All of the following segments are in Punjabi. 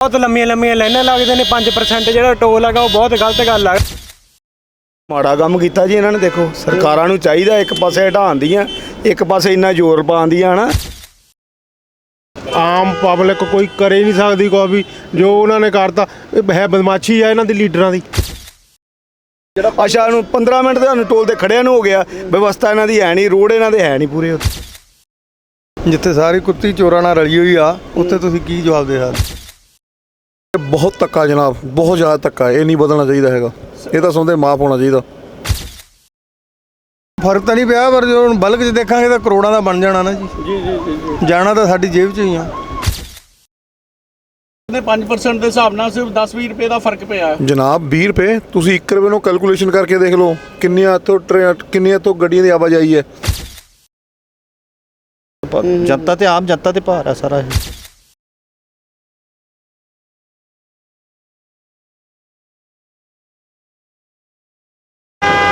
ਬਹੁਤ ਲੰਮੀਆਂ ਲੰਮੀਆਂ ਲਾਈਨਾਂ ਲੱਗਦੇ ਨੇ 5% ਜਿਹੜਾ ਟੋਲ ਹੈਗਾ ਉਹ ਬਹੁਤ ਗਲਤ ਗੱਲ ਆ। ਮਾੜਾ ਕੰਮ ਕੀਤਾ ਜੀ ਇਹਨਾਂ ਨੇ ਦੇਖੋ ਸਰਕਾਰਾਂ ਨੂੰ ਚਾਹੀਦਾ ਇੱਕ ਪਾਸੇ ਹਟਾਉਣ ਦੀਆਂ ਇੱਕ ਪਾਸੇ ਇੰਨਾ ਜ਼ੋਰ ਪਾਉਣ ਦੀਆਂ ਹਨਾ। ਆਮ ਪਬਲਿਕ ਕੋਈ ਕਰੇ ਨਹੀਂ ਸਕਦੀ ਕੋਈ ਵੀ ਜੋ ਉਹਨਾਂ ਨੇ ਕਰਤਾ ਇਹ ਹੈ ਬਦਮਾਸ਼ੀ ਆ ਇਹਨਾਂ ਦੀ ਲੀਡਰਾਂ ਦੀ। ਅੱਛਾ ਨੂੰ 15 ਮਿੰਟ ਤੁਹਾਨੂੰ ਟੋਲ ਤੇ ਖੜਿਆਂ ਨੂੰ ਹੋ ਗਿਆ ਵਿਵਸਥਾ ਇਹਨਾਂ ਦੀ ਹੈ ਨਹੀਂ ਰੋਡ ਇਹਨਾਂ ਦੇ ਹੈ ਨਹੀਂ ਪੂਰੇ ਉੱਥੇ। ਜਿੱਥੇ ਸਾਰੀ ਕੁੱਤੀ ਚੋਰਾਂ ਨਾਲ ਰਲੀ ਹੋਈ ਆ ਉੱਥੇ ਤੁਸੀਂ ਕੀ ਜਵਾਬ ਦੇ ਸਕਦੇ? ਬਹੁਤ ਧੱਕਾ ਜਨਾਬ ਬਹੁਤ ਜ਼ਿਆਦਾ ਧੱਕਾ ਇਹ ਨਹੀਂ ਬਦਲਣਾ ਚਾਹੀਦਾ ਹੈਗਾ। ਇਹ ਤਾਂ ਸੌਂਦੇ ਮਾਫ ਹੋਣਾ ਚਾਹੀਦਾ। ਫ਼ਰਕ ਤਾਂ ਨਹੀਂ ਪਿਆ ਪਰ ਜੋ ਹੁਣ ਬਲਕ 'ਚ ਦੇਖਾਂਗੇ ਤਾਂ ਕਰੋੜਾਂ ਦਾ ਬਣ ਜਾਣਾ ਨਾ ਜੀ। ਜੀ ਜੀ ਜਾਣਾ ਤਾਂ ਸਾਡੀ ਜੇਬ 'ਚ ਹੀ ਆ। ਨੇ 5% ਦੇ ਹਿਸਾਬ ਨਾਲ ਸਿਰਫ 10-20 ਰੁਪਏ ਦਾ ਫ਼ਰਕ ਪਿਆ ਹੈ। ਜਨਾਬ 20 ਰੁਪਏ? ਤੁਸੀਂ 1 ਰੁਪਏ ਨੂੰ ਕੈਲਕੂਲੇਸ਼ਨ ਕਰਕੇ ਦੇਖ ਲਓ ਕਿੰਨੀਆਂ ਟ੍ਰੇਨ ਕਿੰਨੀਆਂ ਇੱਥੋਂ ਗੱਡੀਆਂ ਦੀ ਆਵਾਜਾਈ ਹੈ। ਜਨਤਾ ਤੇ ਆਮ ਜਨਤਾ ਤੇ ਭਾਰ ਆ ਸਾਰਾ ਇਹ।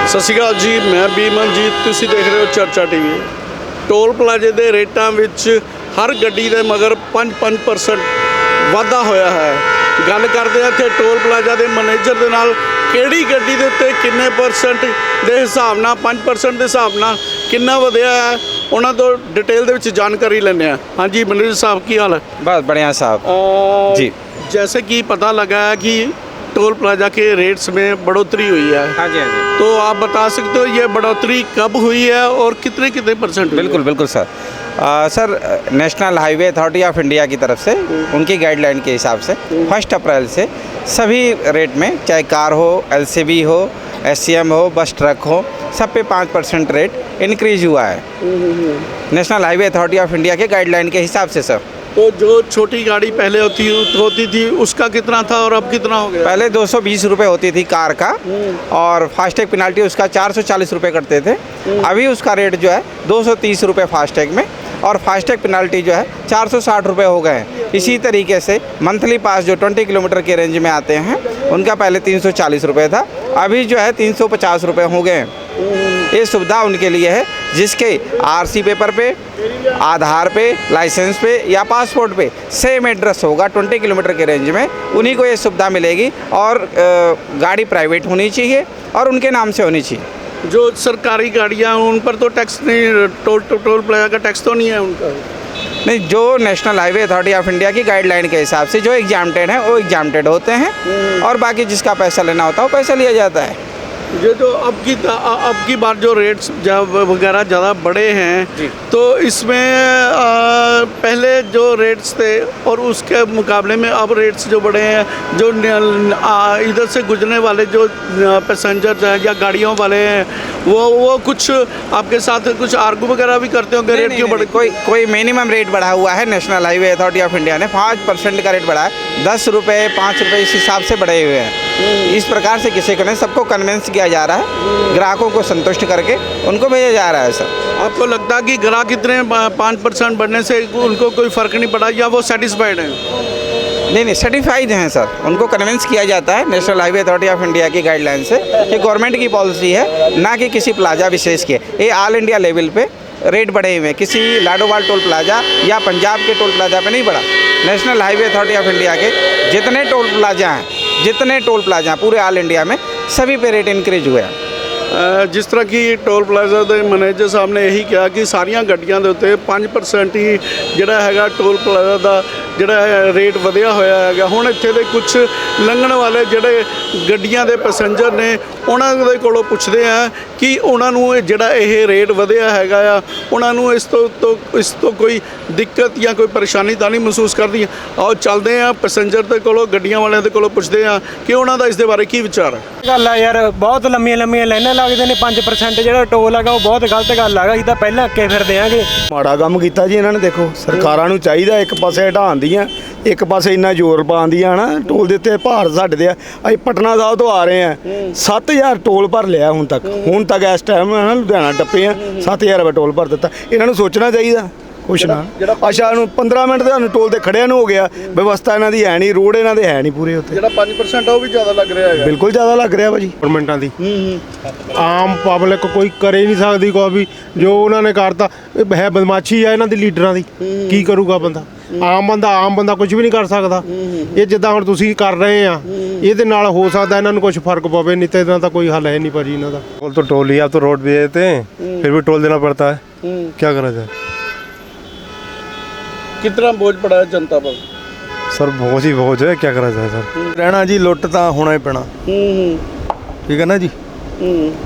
ਸਤਿ ਸ਼੍ਰੀ ਅਕਾਲ ਜੀ ਮੈਂ ਬੀਮਨਜੀਤ ਤੁਸੀਂ ਦੇਖ ਰਹੇ ਹੋ ਚਰਚਾ ਟੀਵੀ ਟੋਲ ਪਲਾਜ਼ੇ ਦੇ ਰੇਟਾਂ ਵਿੱਚ ਹਰ ਗੱਡੀ ਦੇ ਮਗਰ 5-5% ਵਾਧਾ ਹੋਇਆ ਹੈ ਗੱਲ ਕਰਦੇ ਹਾਂ ਇੱਥੇ ਟੋਲ ਪਲਾਜ਼ਾ ਦੇ ਮੈਨੇਜਰ ਦੇ ਨਾਲ ਕਿਹੜੀ ਗੱਡੀ ਦੇ ਉੱਤੇ ਕਿੰਨੇ ਪਰਸੈਂਟ ਦੇ ਹਿਸਾਬ ਨਾਲ 5% ਦੇ ਹਿਸਾਬ ਨਾਲ ਕਿੰਨਾ ਵਧਿਆ ਹੈ ਉਹਨਾਂ ਤੋਂ ਡਿਟੇਲ ਦੇ ਵਿੱਚ ਜਾਣਕਾਰੀ ਲੈਂਦੇ ਹਾਂ ਹਾਂਜੀ ਮੈਨੇਜਰ ਸਾਹਿਬ ਕੀ ਹਾਲ ਹੈ बस बढ़िया साहब जी जी। जैसे कि पता लगा है कि टोल प्लाजा के रेट्स में बढ़ोतरी हुई है। हाँ जी हाँ जी। तो आप बता सकते हो ये बढ़ोतरी कब हुई है और कितने कितने परसेंट हुई है? बिल्कुल बिल्कुल sir. Uh, sir national highway authority of India की तरफ़ से उनकी गाइडलाइन के हिसाब से फ़र्स्ट अप्रैल से सभी रेट में चाहे कार हो एलसीवी हो एससीएम हो बस ट्रक हो सब पे पाँच परसेंट रेट इंक्रीज हुआ है। National highway authority of India के गाइडलाइन के हिसाब से सर। तो जो छोटी गाड़ी पहले होती होती थी उसका कितना था और अब कितना हो गया? पहले दो सौ होती थी कार का और फास्टैग पेनाल्टी उसका चार सौ चालीस रुपये करते थे। अभी उसका रेट जो है दो सौ तीस रुपये फास्टैग में और फास्टैग पेनाल्टी जो है चार सौ साठ रुपये हो गए हैं। इसी तरीके से मंथली पास जो ट्वेंटी किलोमीटर के रेंज में आते हैं उनका पहले तीन सौ चालीस रुपये था अभी जो है तीन सौ पचास रुपये हो गए हैं। ये सुविधा उनके लिए है जिसके आरसी पेपर पे आधार पे लाइसेंस पे या पासपोर्ट पे सेम एड्रेस होगा 20 किलोमीटर के रेंज में। उन्हीं को ये सुविधा मिलेगी और गाड़ी प्राइवेट होनी चाहिए और उनके नाम से होनी चाहिए। जो सरकारी गाड़ियाँ हैं, उन पर तो टैक्स नहीं टोल टोल प्लाजा का टैक्स तो नहीं है उनका? नहीं जो national highway authority of India की गाइडलाइन के हिसाब से जो एग्जामटेड हैं वो एग्जामटेड होते हैं। और बाकी जिसका पैसा लेना होता है वो पैसा लिया जाता है। ये जो अब की अब की बार जो रेट्स जब वगैरह ज़्यादा बढ़े हैं तो इसमें आ, पहले जो रेट्स थे और उसके मुकाबले में अब रेट्स जो बढ़े हैं जो इधर से गुजरने वाले जो पैसेंजर्स हैं या गाड़ियों वाले हैं वो वो कुछ आपके साथ कुछ आर्गू वगैरह भी करते होंगे रेट क्यों बढ़े कोई कोई मिनिमम रेट बढ़ा हुआ है national highway authority of India ने पाँच परसेंट का रेट बढ़ा है दस रुपये पाँच रुपये इस हिसाब से बढ़े हुए हैं। इस प्रकार से किसी को नहीं सबको कन्विंस किया जा रहा है। ग्राहकों को संतुष्ट करके उनको भेजा जा रहा है सर। आपको लगता है कि ग्राहक इतने पाँच परसेंट बढ़ने से उनको कोई फ़र्क नहीं पड़ा या वो सेटिस्फाइड हैं? नहीं नहीं सर्टिफाइड हैं सर। उनको कन्विंस किया जाता है national highway authority of India की गाइडलाइन से कि गवर्नमेंट की पॉलिसी है ना कि किसी प्लाजा विशेष के। ये ऑल इंडिया लेवल पे रेट बढ़े हुए हैं। किसी लाडोवाल टोल प्लाजा या पंजाब के टोल प्लाजा पे नहीं बढ़ा। National highway authority of India के जितने टोल प्लाजा हैं जितने टोल प्लाजा हैं पूरे ऑल इंडिया में सभी पे रेट इंक्रीज हुए हैं ਅ, ਜਿਸ ਤਰ੍ਹਾਂ ਕਿ ਟੋਲ ਪਲਾਜ਼ਾ ਦੇ ਮੈਨੇਜਰ ਸਾਹਿਬ ਨੇ ਇਹੀ ਕਿਹਾ ਕਿ ਸਾਰੀਆਂ ਗੱਡੀਆਂ ਦੇ ਉੱਤੇ 5% ਹੀ ਜਿਹੜਾ ਹੈਗਾ ਟੋਲ ਪਲਾਜ਼ਾ ਦਾ ਜਿਹੜਾ ਹੈ ਰੇਟ ਵਧਿਆ ਹੋਇਆ ਹੈਗਾ। ਹੁਣ ਇੱਥੇ ਦੇ ਕੁਝ ਲੰਘਣ ਵਾਲੇ ਜਿਹੜੇ ਗੱਡੀਆਂ ਦੇ ਪੈਸੇਂਜਰ ਨੇ, ਉਹਨਾਂ ਦੇ ਕੋਲੋਂ ਪੁੱਛਦੇ ਆ ਕਿ ਉਹਨਾਂ ਨੂੰ ਜਿਹੜਾ ਇਹ ਰੇਟ ਵਧਿਆ ਹੈਗਾ ਆ, ਉਹਨਾਂ ਨੂੰ ਇਸ ਤੋਂ ਤੋਂ ਇਸ ਤੋਂ ਕੋਈ ਦਿੱਕਤ ਜਾਂ ਕੋਈ ਪਰੇਸ਼ਾਨੀ ਤਾਂ ਨਹੀਂ ਮਹਿਸੂਸ ਕਰਦੀ। ਆਓ ਚੱਲਦੇ ਆ, ਪੈਸੇਂਜਰ ਦੇ ਕੋਲੋਂ, ਗੱਡੀਆਂ ਵਾਲਿਆਂ ਦੇ ਕੋਲੋਂ ਪੁੱਛਦੇ ਆ ਕਿ ਉਹਨਾਂ ਦਾ ਇਸ ਦੇ ਬਾਰੇ ਕੀ ਵਿਚਾਰ ਹੈ? ਗੱਲ ਆ ਯਾਰ, ਬਹੁਤ ਲੰਮੀਆਂ ਲੰਮੀਆਂ ਲਾਈਨਾਂ ਲੱਗਦੇ ਨੇ 5% ਜਿਹੜਾ ਟੋਲ ਹੈਗਾ, ਉਹ ਬਹੁਤ ਗਲਤ ਗੱਲ ਹੈਗਾ, ਅਸੀਂ ਤਾਂ ਪਹਿਲਾਂ ਅੱਕੇ ਫਿਰਦੇ ਆਂਗੇ। ਮਾੜਾ ਕੰਮ ਕੀਤਾ ਜੀ ਇਹਨਾਂ ਨੇ, ਦੇਖੋ, ਸਰਕਾਰਾਂ ਨੂੰ ਚਾਹੀਦਾ ਇੱਕ ਪਾਸੇ ਹਟਾਉਣ ਦੀਆਂ ਇੱਕ ਪਾਸੇ ਇੰਨਾ ਜ਼ੋਰ ਪਾਉਣ ਦੀਆਂ ਹਨਾ, ਟੋਲ ਦੇ ਉੱਤੇ ਭਾਰ ਸਾਡੇ ਦੇ ਆ। ਅਸੀਂ ਪਟਨਾ ਸਾਹਿਬ ਤੋਂ ਆ ਰਹੇ ਆ 7000 ਟੋਲ ਭਰ ਲਿਆ ਹੁਣ ਤੱਕ। ਹੁਣ ਤੱਕ ਇਸ ਟਾਈਮ ਲੁਧਿਆਣਾ ਟੱਪੇ ਆ 7000 ਰੁਪਏ ਟੋਲ ਭਰ ਦਿੱਤਾ। ਇਹਨਾਂ ਨੂੰ ਸੋਚਣਾ ਚਾਹੀਦਾ। ਕੁਛ ਨਾ ਅੱਛਾ ਨੂੰ 15 ਮਿੰਟ ਤੇ ਤੁਹਾਨੂੰ ਟੋਲ ਤੇ ਖੜਿਆਂ ਨੂੰ ਹੋ ਗਿਆ ਵਿਵਸਥਾ ਇਹਨਾਂ ਦੀ ਹੈ ਨਹੀਂ ਰੋਡ ਇਹਨਾਂ ਦੇ ਹੈ ਨਹੀਂ ਪੂਰੇ ਉੱਥੇ ਜਿਹੜਾ 5% ਆ ਉਹ ਵੀ ਜ਼ਿਆਦਾ ਲੱਗ ਰਿਹਾ ਹੈਗਾ ਬਿਲਕੁਲ ਜ਼ਿਆਦਾ ਲੱਗ ਰਿਹਾ ਭਾਜੀ ਗਵਰਨਮੈਂਟਾਂ ਦੀ ਆਮ ਪਬਲਿਕ ਕੋਈ ਕਰੇ ਹੀ ਨਹੀਂ ਸਕਦੀ ਕੋਈ ਵੀ ਜੋ ਉਹਨਾਂ ਨੇ ਕਰਤਾ ਇਹ ਹੈ ਬਦਮਾਸ਼ੀ ਆ ਇਹਨਾਂ ਦੀ ਲੀਡਰਾਂ ਦੀ ਕੀ ਕਰੂਗਾ ਬੰਦਾ ਆਮ ਬੰਦਾ ਆਮ ਬੰਦਾ ਕੁਝ ਵੀ ਨਹੀਂ ਕਰ ਸਕਦਾ ਇਹ ਜਿੱਦਾਂ ਹੁਣ ਤੁਸੀਂ ਕਰ ਰਹੇ ਆ ਇਹਦੇ ਨਾਲ ਹੋ ਸਕਦਾ ਇਹਨਾਂ ਨੂੰ ਕੁਝ ਫਰਕ ਪਵੇ ਨਹੀਂ ਤੇ ਇਹਨਾਂ ਦਾ ਕੋਈ ਹੱਲ ਹੈ ਨਹੀਂ ਭਾਜੀ ਇਹਨਾਂ ਦਾ टोल तो टोल लिया अब तो रोड भी देते हैं फिर भी टोल देना पड़ता है क्या करा जाए कितना बोझ पड़ा है जनता पर सर बोझ ही बोझ है क्या करा जाए सर ਰਹਿਣਾ ਜੀ ਲੁੱਟ ਤਾਂ ਹੋਣਾ ਹੀ ਪੈਣਾ ਠੀਕ ਹੈ ਨਾ ਜੀ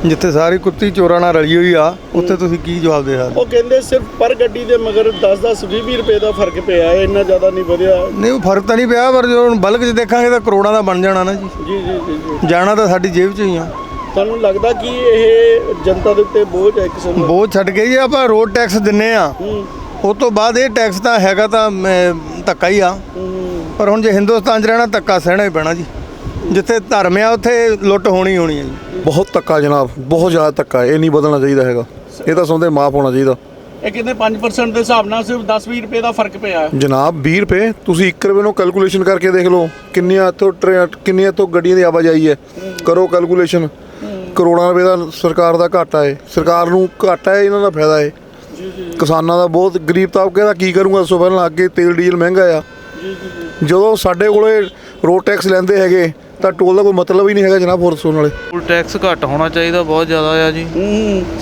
ਜਿੱਥੇ ਸਾਰੀ ਕੁੱਤੀ ਚੋਰਾਂ ਨਾਲ ਰਲੀ ਹੋਈ ਆ ਉੱਥੇ ਤੁਸੀਂ ਕੀ ਜਵਾਬ ਦੇ ਸਕਦੇ ਉਹ ਕਹਿੰਦੇ ਸਿਰਫ ਪਰ ਗੱਡੀ ਦੇ ਮਗਰ 10 10 20 20 ਰੁਪਏ ਦਾ ਫਰਕ ਪਿਆ ਹੈ ਇੰਨਾ ਜ਼ਿਆਦਾ ਨਹੀਂ ਵਧਿਆ ਨਹੀਂ ਉਹ ਫਰਕ ਤਾਂ ਨਹੀਂ ਪਿਆ ਪਰ ਜਦੋਂ ਹੁਣ ਬਲਕ 'ਚ ਦੇਖਾਂਗੇ ਤਾਂ ਕਰੋੜਾਂ ਦਾ ਬਣ ਜਾਣਾ ਨਾ ਜੀ ਜੀ ਜੀ ਜੀ ਜੀ ਜਾਣਾ ਤਾਂ ਸਾਡੀ ਜੇਬ 'ਚ ਹੀ ਆ ਤੁਹਾਨੂੰ ਲੱਗਦਾ ਕਿ ਇਹ ਜਨਤਾ ਦੇ ਉੱਤੇ ਬੋਝ ਹੈ ਕਿਸਮ ਦਾ ਬੋਝ ਛੱਡ ਕੇ ਜੀ ਆਪਾਂ ਰੋਡ ਟੈਕਸ ਦਿੰਨੇ ਆ ਉਸ ਤੋਂ ਬਾਅਦ ਇਹ ਟੈਕਸ ਤਾਂ ਹੈਗਾ ਤਾਂ ਧੱਕਾ ਹੀ ਆ। ਪਰ ਹੁਣ ਜੇ ਹਿੰਦੁਸਤਾਨ 'ਚ ਰਹਿਣਾ ਧੱਕਾ ਸਹਿਣਾ ਹੀ ਪੈਣਾ ਜੀ। ਜਿੱਥੇ ਧਰਮ ਆ ਉੱਥੇ ਲੁੱਟ ਹੋਣੀ ਹੋਣੀ ਹੈ ਜੀ। ਬਹੁਤ ਧੱਕਾ ਜਨਾਬ ਬਹੁਤ ਜ਼ਿਆਦਾ ਧੱਕਾ ਇਹ ਨਹੀਂ ਬਦਲਣਾ ਚਾਹੀਦਾ ਹੈਗਾ। ਇਹ ਤਾਂ ਸੌਂਦੇ ਮਾਫ ਹੋਣਾ ਚਾਹੀਦਾ। ਇਹ ਕਹਿੰਦੇ 5% ਦੇ ਹਿਸਾਬ ਨਾਲ ਸਿਰਫ 10 20 ਰੁਪਏ ਦਾ ਫ਼ਰਕ ਪਿਆ ਹੈ? ਜਨਾਬ 20 ਰੁਪਏ ਤੁਸੀਂ 1 ਰੁਪਏ ਨੂੰ ਕੈਲਕੂਲੇਸ਼ਨ ਕਰਕੇ ਦੇਖ ਲਓ ਕਿੰਨੀਆਂ ਇੱਥੋਂ ਟਰੇਨ ਕਿੰਨੀਆਂ ਇੱਥੋਂ ਗੱਡੀਆਂ ਦੀ ਆਵਾਜਾਈ ਹੈ। ਕਰੋ ਕੈਲਕੂਲੇਸ਼ਨ ਕਰੋੜਾਂ ਰੁਪਏ ਦਾ ਸਰਕਾਰ ਦਾ ਘਾਟਾ ਹੈ। ਸਰਕਾਰ ਨੂੰ ਘਾਟਾ ਹੈ ਇਹਨਾਂ ਦਾ ਫਾਇਦਾ ਹੈ। ਕਿਸਾਨਾਂ ਦਾ ਬਹੁਤ ਗਰੀਬ ਤਬਕੇ ਦਾ ਕੀ ਕਰੂੰਗਾ? ਦੱਸੋ ਪਹਿਲਾਂ ਅੱਗੇ ਤੇਲ ਡੀਜ਼ਲ ਮਹਿੰਗਾ ਆ। ਜਦੋਂ ਸਾਡੇ ਕੋਲੇ ਰੋਡ ਟੈਕਸ ਲੈਂਦੇ ਹੈਗੇ ਤਾਂ ਟੋਲ ਦਾ ਕੋਈ ਮਤਲਬ ਹੀ ਨਹੀਂ ਹੈਗਾ ਜਨਾਬ ਹੋਰ ਸੁਣ ਵਾਲੇ ਟੋਲ ਟੈਕਸ ਘੱਟ ਹੋਣਾ ਚਾਹੀਦਾ ਬਹੁਤ ਜ਼ਿਆਦਾ ਆ ਜੀ।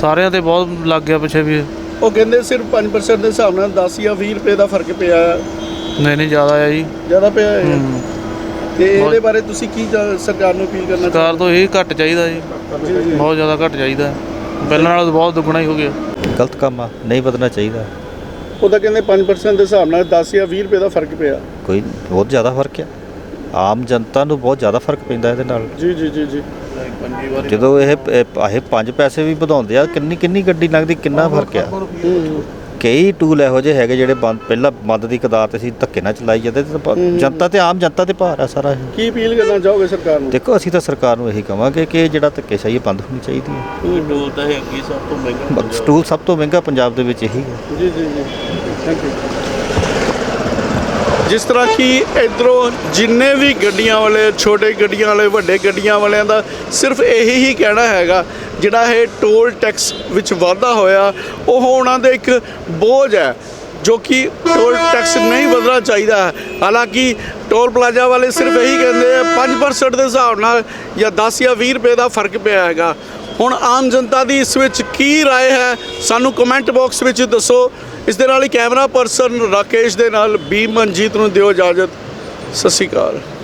ਸਾਰਿਆਂ ਤੇ ਬਹੁਤ ਲੱਗ ਗਿਆ ਪਿੱਛੇ ਵੀ। ਉਹ ਕਹਿੰਦੇ ਸਿਰਫ 5% ਦੇ ਹਿਸਾਬ ਨਾਲ 10 ਜਾਂ 20 ਰੁਪਏ ਦਾ ਫ਼ਰਕ ਪਿਆ। ਹੈ ਨਹੀਂ ਨਹੀਂ ਜ਼ਿਆਦਾ ਆ ਜੀ। ਜ਼ਿਆਦਾ ਪਿਆ ਹੈ। ਤੇ ਇਹਦੇ ਬਾਰੇ ਤੁਸੀਂ ਕੀ ਸਰਕਾਰ ਨੂੰ ਅਪੀਲ ਕਰਨਾ ਸਰਕਾਰ ਤੋਂ ਇਹ ਘੱਟ ਚਾਹੀਦਾ ਜੀ। ਬਹੁਤ ਜ਼ਿਆਦਾ ਘੱਟ ਚਾਹੀਦਾ। ਪਹਿਲਾਂ ਨਾਲੋਂ ਬਹੁਤ ਦੁੱਗਣਾ ਹੀ ਹੋ ਗਿਆ। ਗਲਤ ਕੰਮ ਆ ਨਹੀਂ ਬਦਲਣਾ ਚਾਹੀਦਾ। ਉਹਦਾ ਕਹਿੰਦੇ 5% ਦੇ ਹਿਸਾਬ ਨਾਲ 10 ਜਾਂ 20 ਰੁਪਏ ਦਾ ਫ਼ਰਕ ਪਿਆ। ਕੋਈ ਬਹੁਤ ਜ਼ਿਆਦਾ ਫ਼ਰਕ ਆ। ਆਮ ਜਨਤਾ ਨੂੰ ਬਹੁਤ ਜ਼ਿਆਦਾ ਫ਼ਰਕ ਪੈਂਦਾ ਇਹਦੇ ਨਾਲ। ਜੀ ਜੀ ਜੀ ਜੀ। ਜਦੋਂ ਇਹ ਇਹ ਇਹ 5 ਪੈਸੇ ਵੀ ਵਧਾਉਂਦੇ ਆ ਕਿੰਨੀ ਕਿੰਨੀ ਗੱਡੀ ਲੰਘਦੀ ਕਿੰਨਾ ਫ਼ਰਕ ਆ। ਕਈ ਟੂਲ ਇਹੋ ਜਿਹੇ ਹੈਗੇ ਜਿਹੜੇ ਬੰਦ ਪਹਿਲਾਂ ਬੰਦ ਦੀ ਕਦਾਰ ਤੇ ਸੀ ਧੱਕੇ ਨਾਲ ਚਲਾਈ ਜਾਂਦੇ ਤੇ ਪ- ਜਨਤਾ ਤੇ ਆਮ ਜਨਤਾ ਤੇ ਭਾਰ ਆ ਸਾਰਾ ਇਹ। ਕੀ ਅਪੀਲ ਕਰਨਾ ਚਾਹੋਗੇ ਸਰਕਾਰ ਨੂੰ? ਦੇਖੋ ਅਸੀਂ ਤਾਂ ਸਰਕਾਰ ਨੂੰ ਇਹੀ ਕਵਾਂਗੇ ਕਿ ਇਹ ਜਿਹੜਾ ਧੱਕੇਸ਼ਾਹੀ ਇਹ ਬੰਦ ਹੋਣੀ ਚਾਹੀਦੀ ਹੈ ਟੋਲ ਤਾਂ ਹੈਗੀ ਸਭ ਤੋਂ ਮਹਿੰਗਾ ਸਟੂਲ ਸਭ ਤੋਂ ਮਹਿੰਗਾ ਪੰਜਾਬ ਦੇ ਵਿੱਚ ਇਹੀ ਹੈ ਜੀ ਜੀ ਜੀ। ਥੈਂਕ ਯੂ ਜਿਸ ਤਰ੍ਹਾਂ ਕਿ ਇਧਰੋਂ ਜਿੰਨੇ ਵੀ ਗੱਡੀਆਂ ਵਾਲੇ ਛੋਟੇ ਗੱਡੀਆਂ ਵਾਲੇ ਵੱਡੇ ਗੱਡੀਆਂ ਵਾਲਿਆਂ ਦਾ ਸਿਰਫ ਇਹੀ ਹੀ ਕਹਿਣਾ ਹੈਗਾ ਜਿਹੜਾ ਇਹ ਟੋਲ ਟੈਕਸ ਵਿੱਚ ਵਾਧਾ ਹੋਇਆ ਉਹ ਉਹਨਾਂ ਦੇ ਇੱਕ ਬੋਝ ਹੈ ਜੋ ਕਿ ਟੋਲ ਟੈਕਸ ਨਹੀਂ ਵਧਣਾ ਚਾਹੀਦਾ ਹੈ। ਹਾਲਾਂਕਿ ਟੋਲ ਪਲਾਜ਼ਾ ਵਾਲੇ ਸਿਰਫ ਇਹੀ ਕਹਿੰਦੇ ਆ 5% ਦੇ ਹਿਸਾਬ ਨਾਲ ਜਾਂ 10 ਜਾਂ 20 ਰੁਪਏ ਦਾ ਫਰਕ ਪਿਆ ਹੈਗਾ ਹੁਣ ਆਮ ਜਨਤਾ ਦੀ ਇਸ ਵਿੱਚ ਕੀ رائے ਹੈ ਸਾਨੂੰ ਕਮੈਂਟ ਬਾਕਸ ਵਿੱਚ ਦੱਸੋ ਇਸ ਦੇ ਨਾਲ ਹੀ ਕੈਮਰਾ ਪਰਸਨ ਰਾਕੇਸ਼ ਦੇ ਨਾਲ ਬੀ ਮਨਜੀਤ ਨੂੰ ਦਿਓ ਇਜਾਜ਼ਤ। ਸਤਿ ਸ਼੍ਰੀ ਅਕਾਲ।